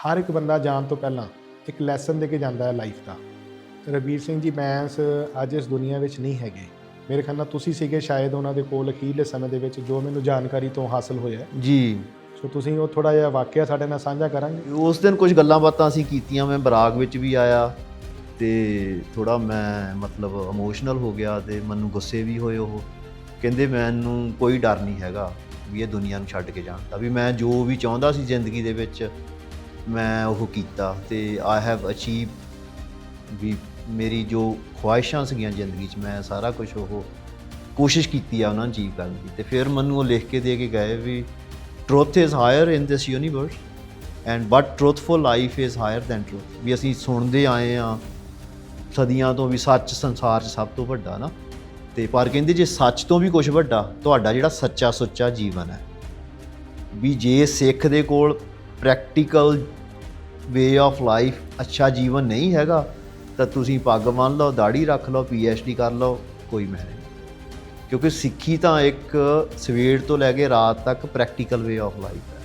ਹਰ ਇੱਕ ਬੰਦਾ ਜਾਣ ਤੋਂ ਪਹਿਲਾਂ ਇੱਕ ਲੈਸਨ ਦੇ ਕੇ ਜਾਂਦਾ ਹੈ ਲਾਈਫ ਦਾ। ਰਵੀਰ ਸਿੰਘ ਜੀ ਬੈਂਸ ਅੱਜ ਇਸ ਦੁਨੀਆ ਵਿੱਚ ਨਹੀਂ ਹੈਗੇ। ਮੇਰੇ ਖਿਆਲ ਨਾਲ ਤੁਸੀਂ ਸੀਗੇ ਸ਼ਾਇਦ ਉਹਨਾਂ ਦੇ ਕੋਲ ਅਖੀਰਲੇ ਸਮੇਂ ਦੇ ਵਿੱਚ ਜੋ ਮੈਨੂੰ ਜਾਣਕਾਰੀ ਤੋਂ ਹਾਸਲ ਹੋਇਆ। ਜੀ। ਸੋ ਤੁਸੀਂ ਉਹ ਥੋੜਾ ਜਿਹਾ ਵਾਕਿਆ ਸਾਡੇ ਨਾਲ ਸਾਂਝਾ ਕਰਾਂਗੇ। ਉਸ ਦਿਨ ਕੁਝ ਗੱਲਾਂ ਬਾਤਾਂ ਅਸੀਂ ਕੀਤੀਆਂ ਮੈਂ ਬਰਾਗ ਵਿੱਚ ਵੀ ਆਇਆ ਤੇ ਥੋੜਾ ਮੈਂ ਮਤਲਬ ਇਮੋਸ਼ਨਲ ਹੋ ਗਿਆ ਤੇ ਮੈਨੂੰ ਗੁੱਸੇ ਵੀ ਹੋਏ ਉਹ। ਕਹਿੰਦੇ ਮੈਨੂੰ ਕੋਈ ਡਰ ਨਹੀਂ ਹੈਗਾ ਵੀ ਇਹ ਦੁਨੀਆ ਨੂੰ ਛੱਡ ਕੇ ਜਾਣ ਦਾ। ਵੀ ਮੈਂ ਜੋ ਵੀ ਚਾਹੁੰਦਾ ਸੀ ਜ਼ਿੰਦਗੀ ਦੇ ਵਿੱਚ ਮੈਂ ਉਹ ਕੀਤਾ ਤੇ ਆਈ ਹੈਵ ਅਚੀਵ ਵੀ ਮੇਰੀ ਜੋ ਖੁਆਇਸ਼ਾਂ ਸੀਗੀਆਂ ਜ਼ਿੰਦਗੀ 'ਚ, ਮੈਂ ਸਾਰਾ ਕੁਝ ਉਹ ਕੋਸ਼ਿਸ਼ ਕੀਤੀ ਆ ਉਹਨਾਂ ਨੂੰ ਅਚੀਵ ਕਰਨ ਦੀ ਤੇ ਫਿਰ ਮੈਨੂੰ ਉਹ ਲਿਖ ਕੇ ਦੇ ਕੇ ਗਏ ਵੀ truth is higher in this universe and but truthful life is higher than truth ਵੀ ਅਸੀਂ ਸੁਣਦੇ ਆਏ ਆ ਸਦੀਆਂ ਤੋਂ ਵੀ ਸੱਚ ਸੰਸਾਰ 'ਚ ਸਭ ਤੋਂ ਵੱਡਾ ਨਾ। ਤੇ ਪਰ ਕਹਿੰਦੇ ਜੇ ਸੱਚ ਤੋਂ ਵੀ ਕੁਝ ਵੱਡਾ, ਤੁਹਾਡਾ ਜਿਹੜਾ ਸੱਚਾ ਸੁੱਚਾ ਜੀਵਨ ਹੈ, ਵੀ ਜੇ ਸਿੱਖ ਦੇ ਕੋਲ ਪ੍ਰੈਕਟੀਕਲ ਵੇ ਆਫ ਲਾਈਫ ਅੱਛਾ ਜੀਵਨ ਨਹੀਂ ਹੈਗਾ, ਤਾਂ ਤੁਸੀਂ ਪੱਗ ਬੰਨ੍ਹ ਲਓ ਦਾੜੀ ਰੱਖ ਲਓ ਡੀ ਕਰ ਲਓ, ਕੋਈ ਮੈਨੇ ਨਹੀਂ। ਕਿਉਂਕਿ ਸਿੱਖੀ ਤਾਂ ਇੱਕ ਸਵੇਰ ਤੋਂ ਲੈ ਕੇ ਰਾਤ ਤੱਕ ਪ੍ਰੈਕਟੀਕਲ ਵੇ ਆਫ ਲਾਈਫ ਹੈ।